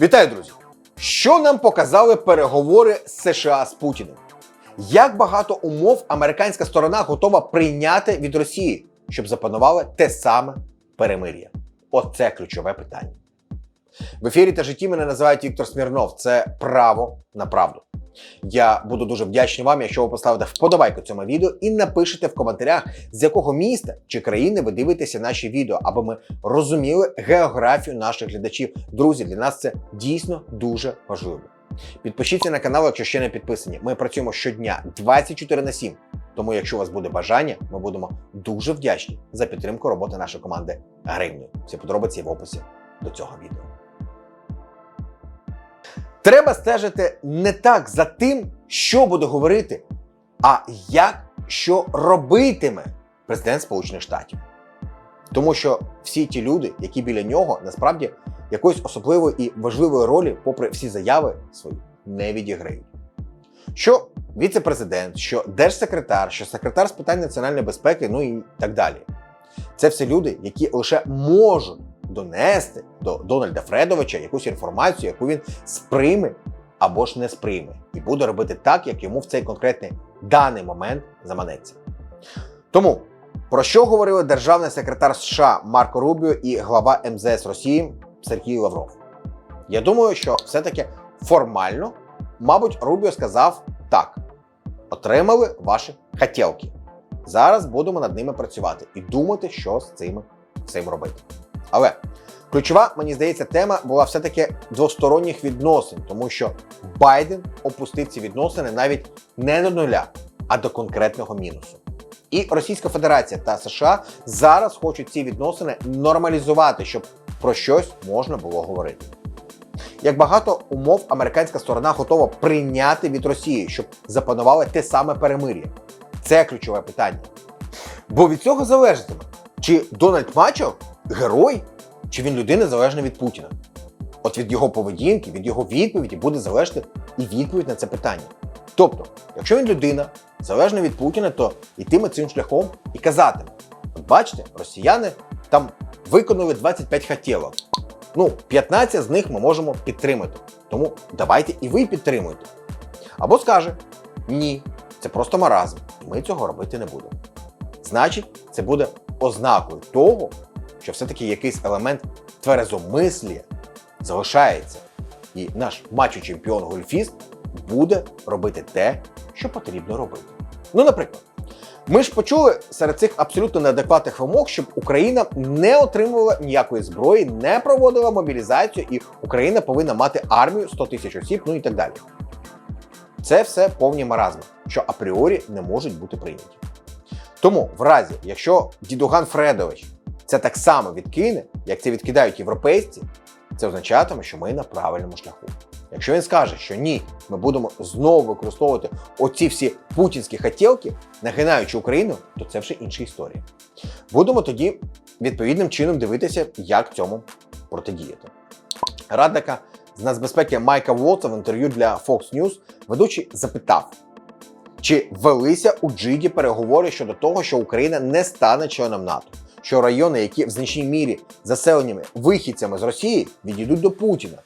Вітаю, друзі! Що нам показали переговори США з Путіним? Як багато умов американська сторона готова прийняти від Росії, щоб запанували те саме перемир'я? Оце ключове питання. В ефірі та житті мене називають Віктор Смірнов. Це право на правду. Я буду дуже вдячний вам, якщо ви поставите вподобайку цьому відео і напишете в коментарях, з якого міста чи країни ви дивитеся наші відео, аби ми розуміли географію наших глядачів. Друзі, для нас це дійсно дуже важливо. Підпишіться на канал, якщо ще не підписані. Ми працюємо щодня 24 на 7. Тому, якщо у вас буде бажання, ми будемо дуже вдячні за підтримку роботи нашої команди гривнею. Всі подробиці в описі до цього відео. Треба стежити не так за тим, що буде говорити, а як що робитиме президент Сполучених Штатів. Тому що всі ті люди, які біля нього, насправді якоїсь особливої і важливої ролі, попри всі заяви свої, не відіграють. Що віце-президент, що держсекретар, що секретар з питань національної безпеки, ну і так далі. Це все люди, які лише можуть донести до Дональда Фредовича якусь інформацію, яку він сприйме або ж не сприйме, і буде робити так, як йому в цей конкретний даний момент заманеться. Тому про що говорили державний секретар США Марко Рубіо і глава МЗС Росії Сергій Лавров? Я думаю, що все-таки формально, мабуть, Рубіо сказав так: отримали ваші хотілки. Зараз будемо над ними працювати і думати, що з цим, цим робити. Але ключова, мені здається, тема була все-таки двосторонніх відносин, тому що Байден опустив ці відносини навіть не до нуля, а до конкретного мінусу. І Російська Федерація та США зараз хочуть ці відносини нормалізувати, щоб про щось можна було говорити. Як багато умов американська сторона готова прийняти від Росії, щоб запанували те саме перемир'я. Це ключове питання. Бо від цього залежатиме, чи Дональд Мачо герой, чи він людина залежна від Путіна. От від його поведінки, від його відповіді буде залежати і відповідь на це питання. Тобто, якщо він людина залежна від Путіна, то йтиме цим шляхом і казатиме: от бачите, росіяни там виконали 25 хотілок. Ну, 15 з них ми можемо підтримати. Тому давайте і ви підтримуйте. Або скаже: ні, це просто маразм, і ми цього робити не будемо. Значить, це буде ознакою того, що все-таки якийсь елемент тверезомислія залишається. І наш мачо чемпіон гольфіст буде робити те, що потрібно робити. Ну, наприклад, ми ж почули серед цих абсолютно неадекватних вимог, щоб Україна не отримувала ніякої зброї, не проводила мобілізацію, і Україна повинна мати армію 100 тисяч осіб, ну і так далі. Це все повні маразми, що апріорі не можуть бути прийняті. Тому, в разі, якщо дідуган Фредович це так само відкине, як це відкидають європейці, це означатиме, що ми на правильному шляху. Якщо він скаже, що ні, ми будемо знову використовувати оці всі путінські хотілки, нагинаючи Україну, то це вже інша історія. Будемо тоді відповідним чином дивитися, як цьому протидіяти. Радника з нацбезпеки Майка Волца в інтерв'ю для Fox News ведучий запитав, чи велися у Джиді переговори щодо того, що Україна не стане членом НАТО, що райони, які в значній мірі заселеними вихідцями з Росії, відійдуть до Путіна.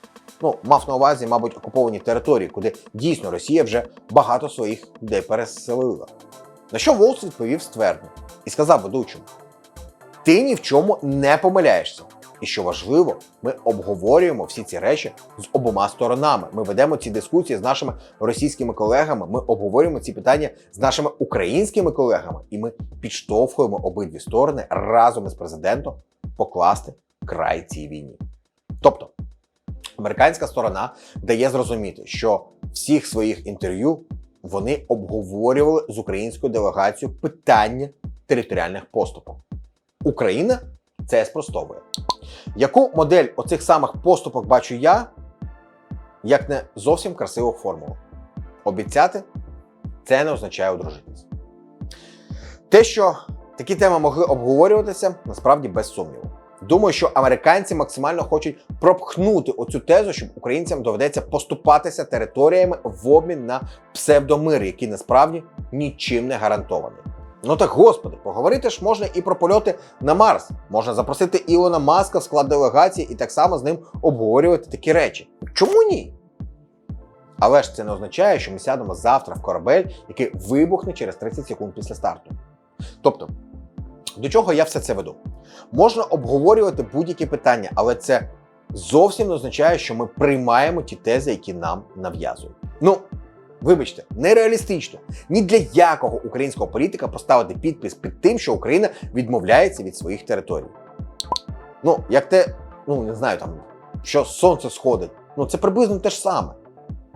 Ну, мав на увазі, мабуть, окуповані території, куди дійсно Росія вже багато своїх людей переселила. На що Волс відповів ствердно і сказав ведучому: ти ні в чому не помиляєшся. І що важливо, ми обговорюємо всі ці речі з обома сторонами. Ми ведемо ці дискусії з нашими російськими колегами. Ми обговорюємо ці питання з нашими українськими колегами, і ми підштовхуємо обидві сторони разом із президентом покласти край цій війні. Тобто, американська сторона дає зрозуміти, що всіх своїх інтерв'ю вони обговорювали з українською делегацією питання територіальних поступок. Україна це спростовує. Яку модель оцих самих поступок бачу я, як не зовсім красиву формулу? Обіцяти це не означає одружитися. Те, що такі теми могли обговорюватися, насправді без сумніву. Думаю, що американці максимально хочуть пропхнути оцю тезу, щоб українцям доведеться поступатися територіями в обмін на псевдомир, який насправді нічим не гарантований. Ну так господи, поговорити ж можна і про польоти на Марс. Можна запросити Ілона Маска в склад делегації і так само з ним обговорювати такі речі. Чому ні? Але ж це не означає, що ми сядемо завтра в корабель, який вибухне через 30 секунд після старту. Тобто, до чого я все це веду? Можна обговорювати будь-які питання, але це зовсім не означає, що ми приймаємо ті тези, які нам нав'язують. Ну, вибачте, нереалістично ні для якого українського політика поставити підпис під тим, що Україна відмовляється від своїх територій. Ну, як те, ну не знаю, там, що сонце сходить. Ну, це приблизно те ж саме.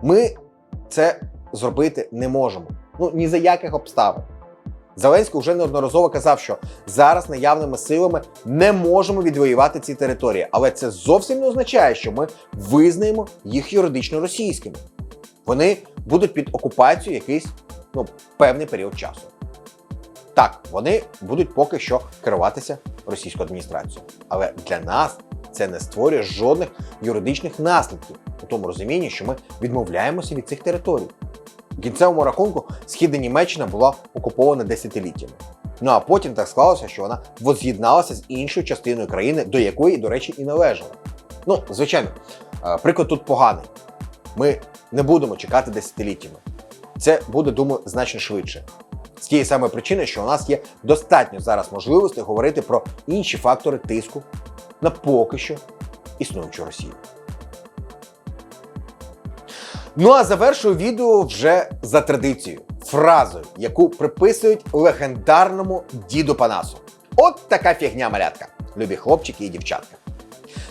Ми це зробити не можемо. Ну ні за яких обставин. Зеленський вже неодноразово казав, що зараз наявними силами не можемо відвоювати ці території, але це зовсім не означає, що ми визнаємо їх юридично російськими. Вони будуть під окупацією якийсь ну, певний період часу. Так, вони будуть поки що керуватися російською адміністрацією. Але для нас це не створює жодних юридичних наслідків у тому розумінні, що ми відмовляємося від цих територій. В кінцевому рахунку східна Німеччина була окупована десятиліттями. Ну а потім так склалося, що вона воз'єдналася з іншою частиною країни, до якої, до речі, і належала. Ну, звичайно, е, приклад тут поганий. Ми не будемо чекати десятиліттями. Це буде, думаю, значно швидше. З тієї самої причини, що у нас є достатньо зараз можливостей говорити про інші фактори тиску на поки що існуючу Росію. Ну а завершую відео вже за традицією, фразою, яку приписують легендарному діду Панасу. От така фігня малятка, любі хлопчики і дівчатка.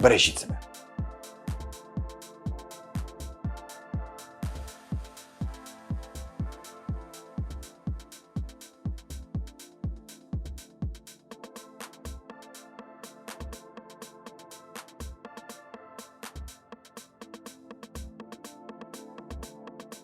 бережіть себе.